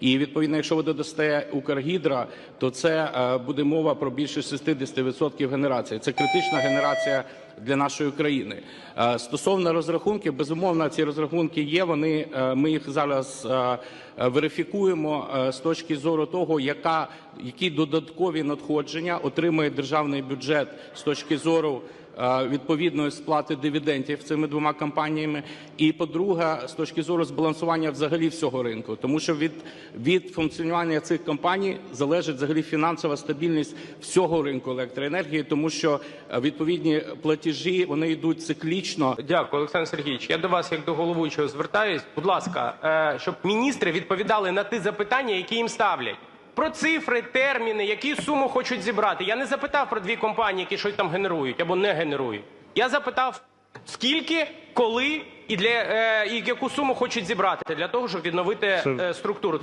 І відповідно, якщо ви додасте Укргідро, то це е, буде мова про більше 60% генерації. Це критична генерація для нашої країни. Е, Стосовно розрахунків, безумовно, ці розрахунки є. Вони е, ми їх зараз е, верифікуємо з точки зору того, яка які додаткові надходження отримує державний бюджет з точки зору відповідної сплати дивідендів цими двома компаніями. І по-друге, з точки зору збалансування взагалі всього ринку, тому що від, від функціонування цих компаній залежить взагалі фінансова стабільність всього ринку електроенергії, тому що відповідні платежі вони йдуть циклічно. Дякую, Олександр Сергійович. Я до вас, як до головуючого, звертаюсь. Будь ласка, е, щоб міністри відповідали на ті запитання, які їм ставлять. Про цифри, терміни, які суму хочуть зібрати. Я не запитав про дві компанії, які щось там генерують або не генерують. Я запитав, скільки, коли і для е, і яку суму хочуть зібрати для того, щоб відновити е, структуру.